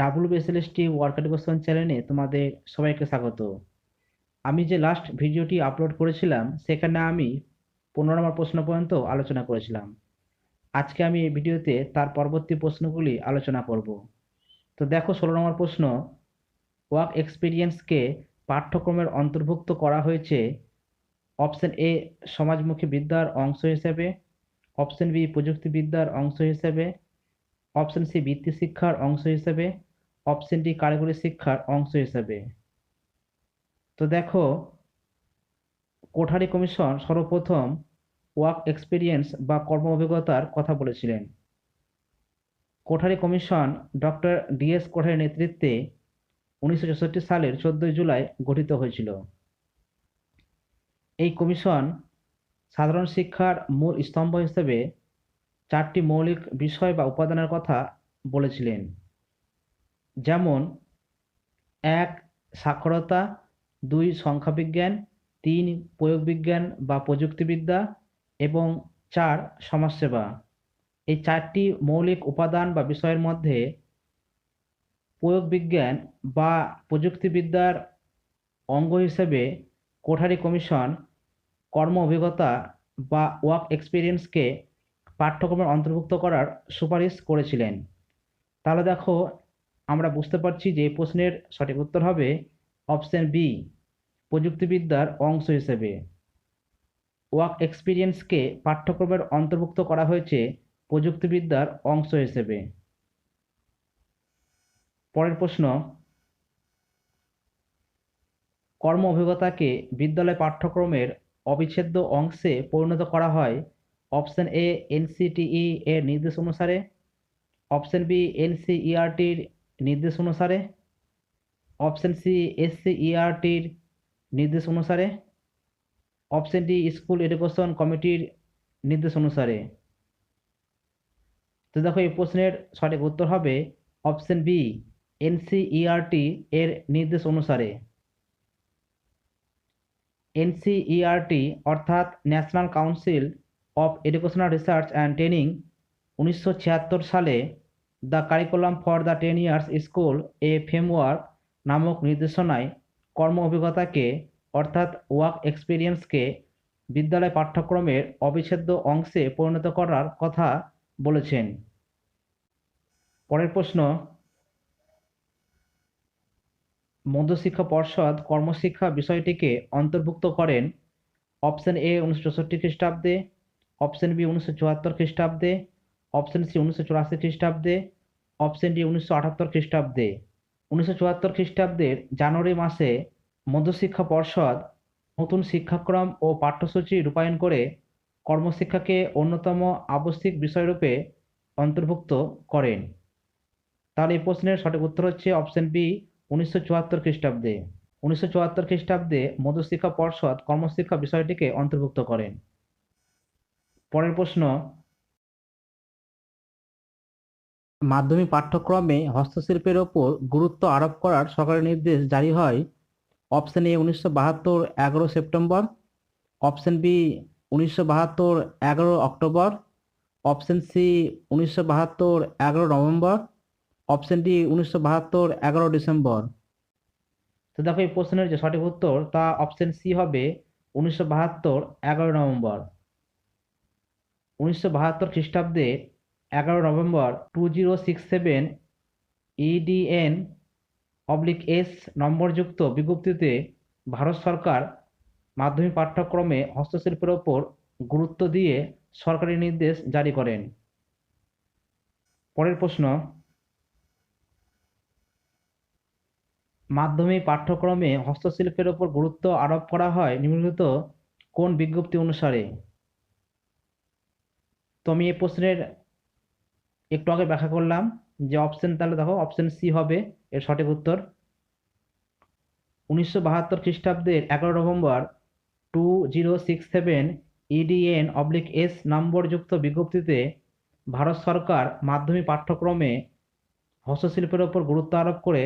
WBSLST work education চ্যানেলে তোমাদের সবাইকে স্বাগত। আমি যে লাস্ট ভিডিওটি আপলোড করেছিলাম, সেখানে আমি পনেরো নম্বর প্রশ্ন পর্যন্ত আলোচনা করেছিলাম। আজকে আমি এই ভিডিওতে তার পরবর্তী প্রশ্নগুলি আলোচনা করব। তো দেখো, ষোলো নম্বর প্রশ্ন ওয়ার্ক এক্সপিরিয়েন্সকে পাঠ্যক্রমের অন্তর্ভুক্ত করা হয়েছে অপশন এ সমাজমুখী বিদ্যার অংশ হিসেবে অপশন বি প্রযুক্তিবিদ্যার অংশ হিসেবে অপশন সি বৃত্তি শিক্ষার অংশ হিসেবে। অপশন ডি কারিগরি শিক্ষার অংশ হিসেবে। তো দেখো, কোঠারি কমিশন সর্বপ্রথম ওয়ার্ক এক্সপিরিয়েন্স বা কর্ম অভিজ্ঞতার কথা বলেছিলেন। কোঠারি কমিশন ডক্টর ডিএস কোঠারির নেতৃত্বে উনিশশো চৌষট্টি সালের চোদ্দই জুলাই গঠিত হয়েছিল। এই কমিশন সাধারণ শিক্ষার মূল স্তম্ভ হিসেবে চারটি মৌলিক বিষয় বা উপাদানের কথা বলেছিলেন। যেমন, এক, সাক্ষরতা, দুই, সংখ্যাবিজ্ঞান, তিন, প্রয়োগবিজ্ঞান বা প্রযুক্তিবিদ্যা, এবং চার, সমাজসেবা। এই চারটি মৌলিক উপাদান বা বিষয়ের মধ্যে প্রয়োগবিজ্ঞান বা প্রযুক্তিবিদ্যার অঙ্গ হিসেবে কোঠারি কমিশন কর্ম অভিজ্ঞতা বা ওয়ার্ক এক্সপিরিয়েন্সকে পাঠ্যক্রমের অন্তর্ভুক্ত করার সুপারিশ করেছিলেন। তাহলে দেখো, আমরা বুঝতে পারছি যে প্রশ্নের সঠিক উত্তর হবে অপশন বি, প্রযুক্তিবিদ্যার অংশ হিসেবে। ওয়ার্ক এক্সপিরিয়েন্সকে পাঠ্যক্রমের অন্তর্ভুক্ত করা হয়েছে প্রযুক্তিবিদ্যার অংশ হিসেবে। পরের প্রশ্ন, কর্ম অভিজ্ঞতাকে বিদ্যালয় পাঠ্যক্রমের অবিচ্ছেদ্য অংশে পরিণত করা হয় অপশন এ, এনসিটিই এর নির্দেশ অনুসারে। অপশন বি এনসিইআরটির নির্দেশ অনুসারে। অপশন সি এসসিইআরটির নির্দেশ অনুসারে। অপশন ডি, স্কুল এডুকেশন কমিটির নির্দেশ অনুসারে। তো দেখো, এই প্রশ্নের সঠিক উত্তর হবে অপশন বি, এনসিইআরটি এর নির্দেশ অনুসারে। এনসিইআরটি অর্থাৎ national council of educational research and training উনিশশো ছিয়াত্তর সালে the curriculum for the ten years school, a framework নামক নির্দেশনায় কর্ম অভিজ্ঞতাকে অর্থাৎ ওয়ার্ক এক্সপিরিয়েন্সকে, বিদ্যালয় পাঠ্যক্রমের অবিচ্ছেদ্য অংশে পরিণত করার কথা বলেছেন। পরের প্রশ্ন, মধ্যশিক্ষা পর্ষদ কর্মশিক্ষা বিষয়টিকে অন্তর্ভুক্ত করেন অপশন এ উনিশশো চৌষট্টি খ্রিস্টাব্দে। অপশন বি উনিশশো চুয়াত্তর খ্রিস্টাব্দে অপশন সি উনিশশো চুরাশি খ্রিস্টাব্দে অপশন ডি উনিশশো আটাত্তর খ্রিস্টাব্দে। উনিশশো চুয়াত্তর খ্রিস্টাব্দের জানুয়ারি মাসে মধ্যশিক্ষা পর্ষদ নতুন শিক্ষাক্রম ও পাঠ্যসূচি রূপায়ণ করে কর্মশিক্ষাকে অন্যতম আবশ্যিক বিষয়রূপে অন্তর্ভুক্ত করেন। তাহলে এই প্রশ্নের সঠিক উত্তর হচ্ছে অপশন বি উনিশশো চুয়াত্তর খ্রিস্টাব্দে। উনিশশো চুয়াত্তর খ্রিস্টাব্দে মধ্যশিক্ষা পর্ষদ কর্মশিক্ষা বিষয়টিকে অন্তর্ভুক্ত করেন। পরের প্রশ্ন মাধ্যমিক পাঠ্যক্রমে হস্তশিল্পের ওপর গুরুত্ব আরোপ করার সরকারি নির্দেশ জারি হয় অপশন এ উনিশশো বাহাত্তর এগারো সেপ্টেম্বর অপশন বি উনিশশো বাহাত্তর এগারো অক্টোবর অপশন সি উনিশশো বাহাত্তর এগারো নভেম্বর অপশন ডি উনিশশো বাহাত্তর এগারো ডিসেম্বর। তো দেখো এই প্রশ্নের যে সঠিক উত্তর তা অপশন সি হবে উনিশশো বাহাত্তর এগারো নভেম্বর। উনিশশো বাহাত্তর খ্রিস্টাব্দে এগারো November two zero six seven EDN oblique S নম্বরযুক্ত বিজ্ঞপ্তিতে ভারত সরকার মাধ্যমিক পাঠ্যক্রমে হস্তশিল্পের ওপর গুরুত্ব দিয়ে সরকারি নির্দেশ জারি করেন। পরের প্রশ্ন, মাধ্যমিক পাঠ্যক্রমে হস্তশিল্পের ওপর গুরুত্ব আরোপ করা হয় নিম্নলিখিত কোন বিজ্ঞপ্তি অনুসারে? তো আমি এই প্রশ্নের একটু আগে ব্যাখ্যা করলাম যে অপশন তাহলে দেখো অপশন সি হবে এর সঠিক উত্তর। উনিশশো বাহাত্তর খ্রিস্টাব্দের এগারো November two zero six seven EDN oblique S নম্বরযুক্ত বিজ্ঞপ্তিতে ভারত সরকার মাধ্যমিক পাঠ্যক্রমে হস্তশিল্পের ওপর গুরুত্ব আরোপ করে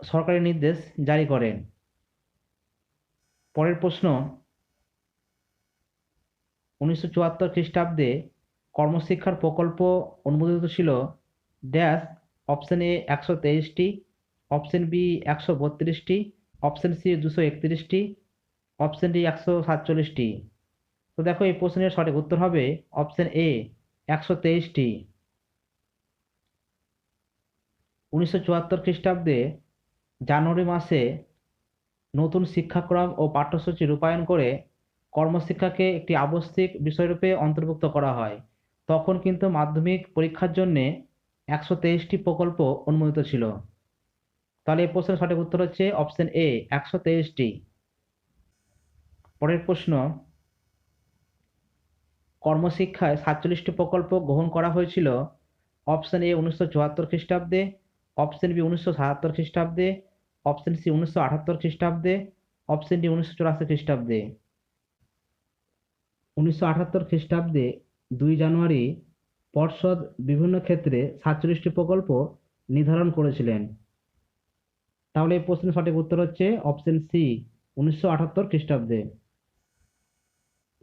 সরকারি নির্দেশ জারি করেন। পরের প্রশ্ন উনিশশো চুয়াত্তর খ্রিস্টাব্দে কর্মশিক্ষার প্রকল্প অনুমোদিত ছিল। ড্যাশ, অপশন এ একশো তেইশটি, অপশন বি একশো বত্রিশটি, অপশন সি দুশো একত্রিশটি, অপশন ডি একশো সাতচল্লিশটি। তো দেখো এই প্রশ্নের সঠিক উত্তর হবে অপশন এ একশো তেইশটি। উনিশশো চুয়াত্তর খ্রিস্টাব্দে জানুয়ারি মাসে নতুন শিক্ষাক্রম ও পাঠ্যসূচি রূপায়ণ করে কর্মশিক্ষাকে একটি আবশ্যিক বিষয়রূপে অন্তর্ভুক্ত করা হয়। তখন কিন্তু মাধ্যমিক পরীক্ষার জন্যে একশো তেইশটি প্রকল্প অনুমোদিত ছিল। তাহলে এই প্রশ্নের সঠিক উত্তর হচ্ছে অপশন এ, একশো তেইশটি। পরের প্রশ্ন, কর্মশিক্ষায় সাতচল্লিশটি প্রকল্প গ্রহণ করা হয়েছিল। অপশন এ, উনিশশো চুয়াত্তর খ্রিস্টাব্দে। অপশন বি, উনিশশো সাতাত্তর খ্রিস্টাব্দে। অপশন সি, উনিশশো আটাত্তর খ্রিস্টাব্দে। অপশন ডি, উনিশশো চুরাশি খ্রিস্টাব্দে। উনিশশো আটাত্তর খ্রিস্টাব্দে দুই জানুয়ারি পর্ষদ বিভিন্ন ক্ষেত্রে সাতচল্লিশটি প্রকল্প নির্ধারণ করেছিলেন। তাহলে এই প্রশ্নের সঠিক উত্তর হচ্ছে অপশন সি, উনিশশো আটাত্তর খ্রিস্টাব্দে।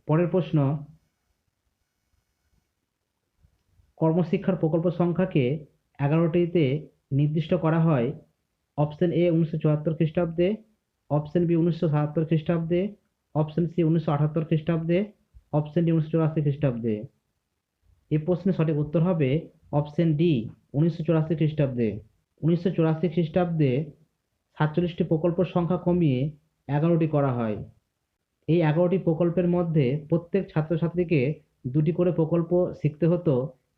পরের প্রশ্ন, কর্মশিক্ষার প্রকল্প সংখ্যাকে এগারোটিতে নির্দিষ্ট করা হয়। অপশন এ, উনিশশো চুয়াত্তর খ্রিস্টাব্দে। অপশন বি, উনিশশো সাতাত্তর খ্রিস্টাব্দে। অপশন সি, উনিশশো আটাত্তর খ্রিস্টাব্দে। অপশন ডি উনিশশো চুরাশি খ্রিস্টাব্দে। এ প্রশ্নের সঠিক উত্তর হবে অপশন ডি উনিশশো চুরাশি খ্রিস্টাব্দে। উনিশশো চুরাশি খ্রিস্টাব্দে সাতচল্লিশটি প্রকল্পের সংখ্যা কমিয়ে এগারোটি করা হয়। এই এগারোটি প্রকল্পের মধ্যে প্রত্যেক ছাত্রছাত্রীকে দুটি করে প্রকল্প শিখতে হতো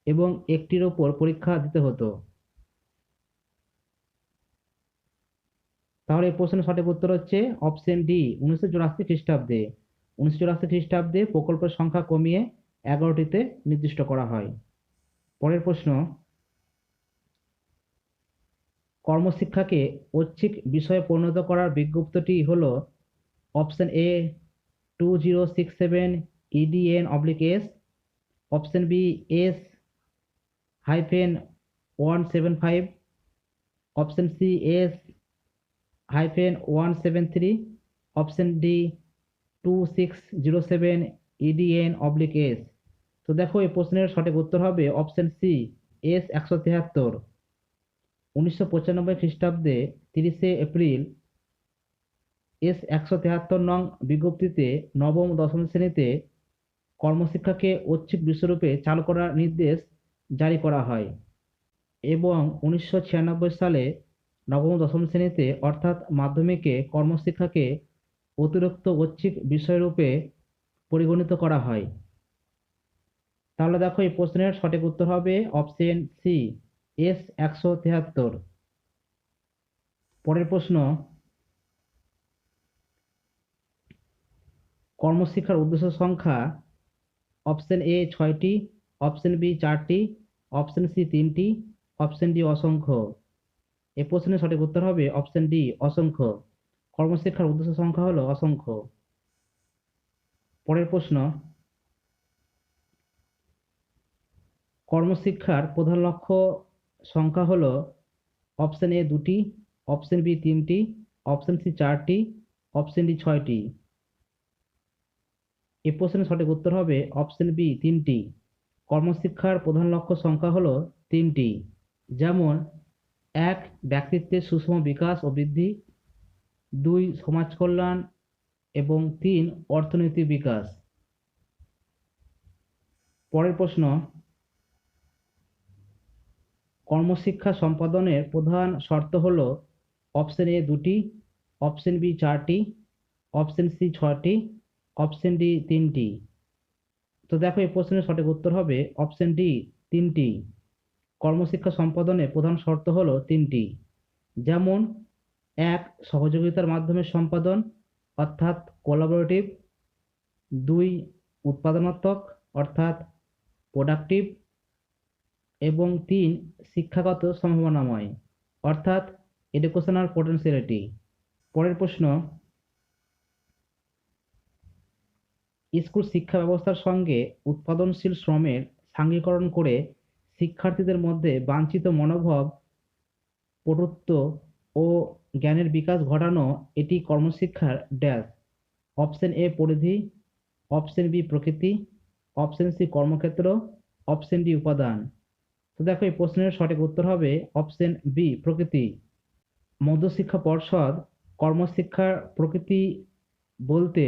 এবং একটির ওপর পরীক্ষা দিতে হতো। তাহলে এই প্রশ্নের সঠিক উত্তর হচ্ছে অপশন ডি উনিশশো চুরাশি খ্রিস্টাব্দে। উনিশশো চুরাশি খ্রিস্টাব্দে প্রকল্পের সংখ্যা কমিয়ে এগারোটিতে নির্দিষ্ট করা হয়। পরের প্রশ্ন, কর্মশিক্ষাকে ঐচ্ছিক বিষয়ে পরিণত করার বিজ্ঞপ্তিটি হল option A two zero six seven EDN oblique S option B S hyphen one seven five option C S hyphen one seven three option D two six zero seven EDN oblique S তো দেখো, এই প্রশ্নের সঠিক উত্তর হবে option C S একশো তিয়াত্তর। উনিশশো পঁচানব্বই খ্রিস্টাব্দে তিরিশে এপ্রিল এস একশো তেহাত্তর নং বিজ্ঞপ্তিতে নবম দশম শ্রেণীতে কর্মশিক্ষাকে ঐচ্ছিক বিশ্বরূপে চালু করার নির্দেশ জারি করা হয় এবং উনিশশো ছিয়ানব্বই সালে নবম দশম শ্রেণীতে অর্থাৎ মাধ্যমিকে কর্মশিক্ষাকে অতিরিক্ত ঐচ্ছিক বিষয়রূপে পরিগণিত করা হয়। তাহলে দেখো, এই প্রশ্নের সঠিক উত্তর হবে অপশন সি, এস একশো তেহাত্তর। পরের প্রশ্ন, কর্মশিক্ষার উদ্দেশ্য সংখ্যা অপশন এ ছয়টি, অপশন বি চারটি, অপশন সি তিনটি, অপশন ডি অসংখ্য। এ প্রশ্নের সঠিক উত্তর হবে অপশন ডি অসংখ্য। কর্মশিক্ষার উদ্দেশ্য সংখ্যা হলো অসংখ্য। পরের প্রশ্ন, কর্মশিক্ষার প্রধান লক্ষ্য সংখ্যা হলো অপশন এ দুটি, অপশন বি তিনটি, অপশন সি চারটি, অপশন ডি ছয়টি। এ প্রশ্নের সঠিক উত্তর হবে অপশন বি তিনটি। কর্মশিক্ষার প্রধান লক্ষ্য সংখ্যা হলো তিনটি। যেমন, এক, ব্যক্তিত্বের সুষম বিকাশ ও বৃদ্ধি দুই, সমাজ কল্যাণ এবং তিন অর্থনৈতিক বিকাশ। পরের প্রশ্ন, কর্মশিক্ষা সম্পাদনের প্রধান শর্ত হল অপশন এ দুটি, অপশন বি চারটি, অপশন সি ছটি অপশন ডি তিনটি। তো দেখো, এই প্রশ্নের সঠিক উত্তর হবে অপশন ডি তিনটি। কর্মশিক্ষা সম্পাদনে প্রধান শর্ত হলো তিনটি। যেমন এক, সহযোগিতার মাধ্যমে সম্পাদন, অর্থাৎ কোলাবোরেটিভ দুই, উৎপাদনাত্মক, অর্থাৎ প্রোডাক্টিভ এবং তিন, শিক্ষাগত সম্ভাবনাময়, অর্থাৎ এডুকেশনাল পোটেন্সিয়ালিটি পরের প্রশ্ন, স্কুল শিক্ষা ব্যবস্থার সঙ্গে উৎপাদনশীল শ্রমের সাঙ্গীকরণ করে শিক্ষার্থীদের মধ্যে বাঞ্ছিত মনোভাব, পটুত্ব ও জ্ঞানের বিকাশ ঘটানো এটি কর্মশিক্ষার ড্যাশ। অপশন এ পরিধি, অপশন বি প্রকৃতি, অপশন সি কর্মক্ষেত্র, অপশন ডি উপাদান। তো দেখো, এই প্রশ্নের সঠিক উত্তর হবে অপশন বি, প্রকৃতি। মধ্যশিক্ষা পর্ষদ কর্মশিক্ষার প্রকৃতি বলতে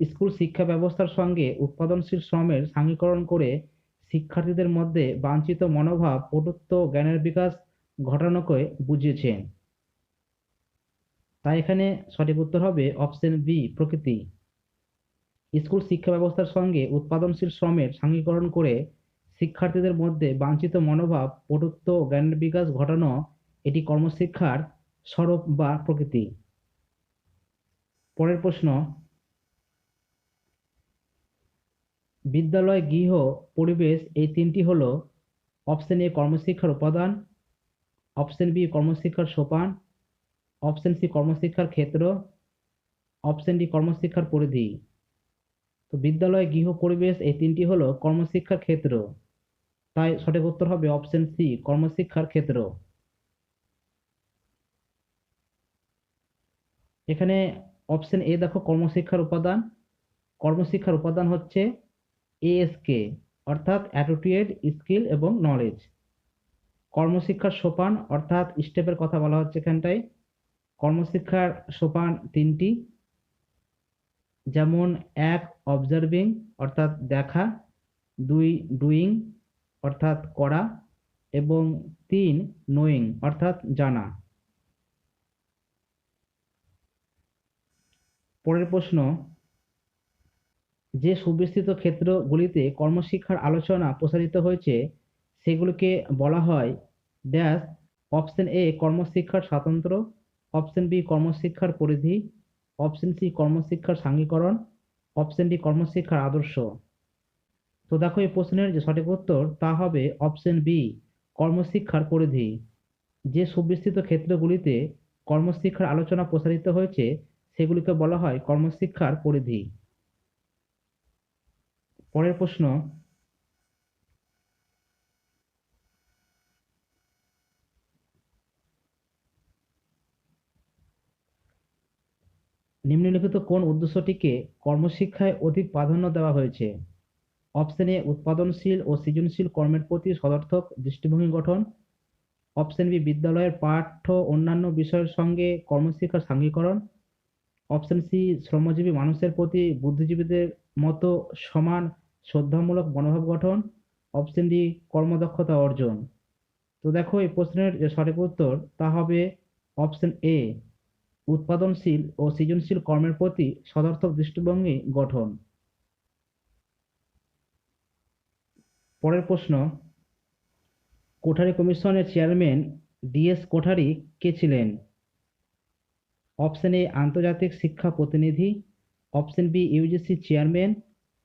স্কুল শিক্ষা ব্যবস্থার সঙ্গে উৎপাদনশীল শ্রমের সাঙ্গীকরণ করে শিক্ষার্থীদের মধ্যে বাঞ্ছিত মনোভাব, পটুত্ব, জ্ঞানের বিকাশ ঘটানোকে বুঝিয়েছেন। তাই এখানে সঠিক উত্তর হবে অপশন বি প্রকৃতি। স্কুল শিক্ষা ব্যবস্থার সঙ্গে উৎপাদনশীল শ্রমের সাঙ্গীকরণ করে শিক্ষার্থীদের মধ্যে বাঞ্ছিত মনোভাব, পটুত্ব জ্ঞানের বিকাশ ঘটানো এটি কর্মশিক্ষার স্বরূপ বা প্রকৃতি। পরের প্রশ্ন, বিদ্যালয়, গৃহ, পরিবেশ এই তিনটি হলো অপশন এ কর্মশিক্ষার উপাদান অপশন বি কর্মশিক্ষার সোপান অপশন সি কর্মশিক্ষার ক্ষেত্র। অপশন ডি কর্মশিক্ষার পরিধি। তো বিদ্যালয়, গৃহ, পরিবেশ, এই তিনটি হলো কর্মশিক্ষার ক্ষেত্র। তাই সঠিক উত্তর হবে অপশন সি কর্মশিক্ষার ক্ষেত্র। এখানে অপশন এ দেখো, কর্মশিক্ষার উপাদান। কর্মশিক্ষার উপাদান হচ্ছে এএসকে অর্থাৎ অ্যাটিটিউড স্কিল এবং নলেজ কর্মশিক্ষার সোপান, অর্থাৎ স্টেপের কথা বলা হচ্ছে এখানটায়। কর্মশিক্ষার সোপান তিনটি। যেমন, এক অবজার্ভিং অর্থাৎ দেখা। দুই ডুইং অর্থাৎ করা। এবং তিন নোয়িং অর্থাৎ জানা। পরের প্রশ্ন, যে সুবিস্তৃত ক্ষেত্রগুলিতে কর্মশিক্ষার আলোচনা প্রসারিত হয়েছে, সেগুলিকে বলা হয় ড্যাশ অপশন এ কর্মশিক্ষার স্বাতন্ত্র। অপশন বি কর্মশিক্ষার পরিধি। অপশন সি কর্মশিক্ষার সাঙ্গীকরণ। অপশন ডি কর্মশিক্ষার আদর্শ। তো দেখো এই প্রশ্নের যে সঠিক উত্তর, তা হবে অপশন বি কর্মশিক্ষার পরিধি। যে সুবিস্তৃত ক্ষেত্রগুলিতে কর্মশিক্ষার আলোচনা প্রসারিত হয়েছে, সেগুলিকে বলা হয় কর্মশিক্ষার পরিধি। পরের প্রশ্ন নিম্নলিখিত কোন উদ্দেশ্যটিকে কর্মশিক্ষায় অধিক প্রাধান্য দেওয়া হয়েছে? অপশন এ, উৎপাদনশীল ও সৃজনশীল কর্মের প্রতি সদর্থক, দৃষ্টিভঙ্গি গঠন। অপশন বি, বিদ্যালয়ের পাঠ্য অন্যান্য বিষয়ের সঙ্গে কর্মশিক্ষার সাঙ্গীকরণ। অপশন সি, শ্রমজীবী মানুষের প্রতি বুদ্ধিজীবীদের মতো সমান শ্রদ্ধামূলক মনোভাব গঠন। অপশন ডি, কর্মদক্ষতা অর্জন। তো দেখো, এই প্রশ্নের যে সঠিক উত্তর, তা হবে অপশন এ উৎপাদনশীল ও সৃজনশীল কর্মের প্রতি সদর্থক দৃষ্টিভঙ্গি গঠন। পরের প্রশ্ন, কোঠারি কমিশনের চেয়ারম্যান ডিএস কোঠারি কে ছিলেন? অপশন এ, আন্তর্জাতিক শিক্ষা প্রতিনিধি। Option B, UGC chairman.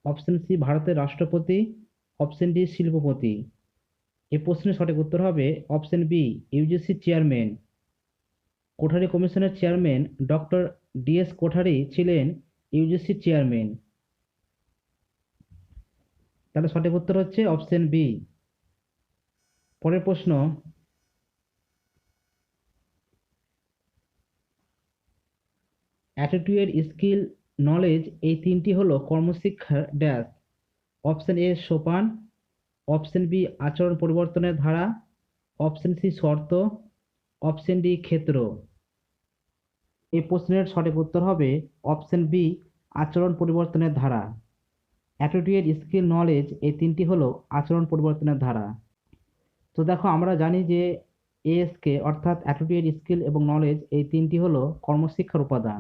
Option C, ভারতের রাষ্ট্রপতি। অপশন ডি, শিল্পপতি। এ প্রশ্নের সঠিক উত্তর হবে option B, UGC chairman. Kothari কমিশনের চেয়ারম্যান ডক্টর ডিএস কোঠারি ছিলেন ইউজিসি চেয়ারম্যান। তাহলে সঠিক উত্তর হচ্ছে অপশন বি। পরের প্রশ্ন, অ্যাটিটিউড স্কিল নলেজ এই তিনটি হলো কর্মশিক্ষার ড্যাশ। অপশন এ সোপান, অপশন বি আচরণ পরিবর্তনের ধারা, অপশন সি শর্ত, অপশন ডি ক্ষেত্র। এই প্রশ্নের সঠিক উত্তর হবে অপশন বি আচরণ পরিবর্তনের ধারা। অ্যাটিটিউড স্কিল নলেজ এই তিনটি হলো আচরণ পরিবর্তনের ধারা। তো দেখো, আমরা জানি যে এএসকে অর্থাৎ অ্যাটিটিউড স্কিল এবং নলেজ এই তিনটি হলো কর্মশিক্ষার উপাদান।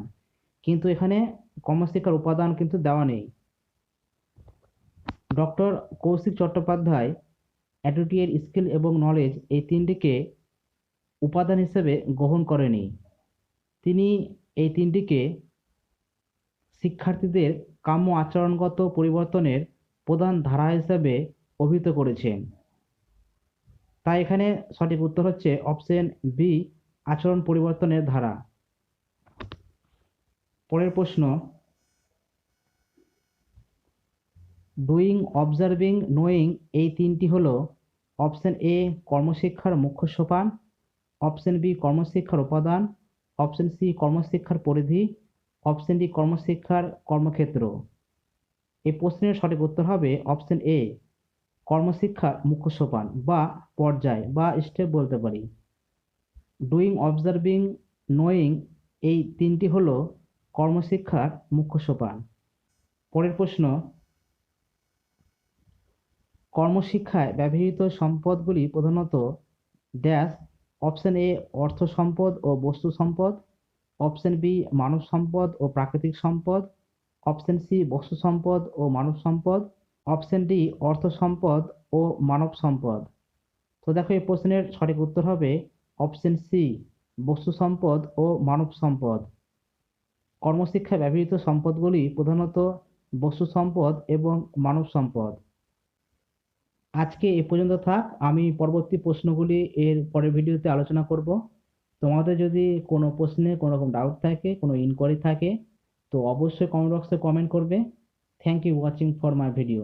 কিন্তু এখানে কর্মশিক্ষার উপাদান কিন্তু দেওয়া নেই। Doctor Kaushik Chattopadhyay attitude skill এবং নলেজ এই তিনটিকে উপাদান হিসেবে গ্রহণ করেনি। তিনি এই তিনটিকে শিক্ষার্থীদের কাম্য আচরণগত পরিবর্তনের প্রধান ধারা হিসেবে অভিহিত করেছেন। তাই এখানে সঠিক উত্তর হচ্ছে অপশন বি আচরণ পরিবর্তনের ধারা। পরের প্রশ্ন ডুইং অবজার্ভিং নোয়িং এই তিনটি হল অপশন এ কর্মশিক্ষার মুখ্য সোপান, অপশন বি কর্মশিক্ষার উপাদান অপশন সি কর্মশিক্ষার পরিধি। অপশন ডি কর্মশিক্ষার কর্মক্ষেত্র। এই প্রশ্নের সঠিক উত্তর হবে অপশন এ কর্মশিক্ষার মুখ্য সোপান বা পর্যায় বা স্টেপ বলতে পারি। ডুইং অবজারভিং নোয়িং এই তিনটি হলো কর্মশিক্ষার মুখ্য সোপান। পরের প্রশ্ন, কর্মশিক্ষায় ব্যবহৃত সম্পদগুলি প্রধানত ড্যাশ অপশন এ অর্থ সম্পদ ও বস্তু সম্পদ। অপশন বি মানব সম্পদ ও প্রাকৃতিক সম্পদ। অপশন সি বস্তু সম্পদ ও মানব সম্পদ। অপশন ডি অর্থ সম্পদ ও মানব সম্পদ। তো দেখো, এই প্রশ্নের সঠিক উত্তর হবে অপশন সি বস্তু সম্পদ ও মানব সম্পদ। কর্মশিক্ষায় ব্যবহৃত সম্পদগুলি প্রধানত বস্তু সম্পদ এবং মানব সম্পদ। আজকে এ পর্যন্ত থাক। আমি পরবর্তী প্রশ্নগুলি এর পরের ভিডিওতে আলোচনা করব। তোমাদের যদি কোনো প্রশ্নে কোনো রকম ডাউট থাকে, কোনো ইনকোয়ারি থাকে, তো অবশ্যই কমেন্ট বক্সে কমেন্ট করবে। Thank you watching for my video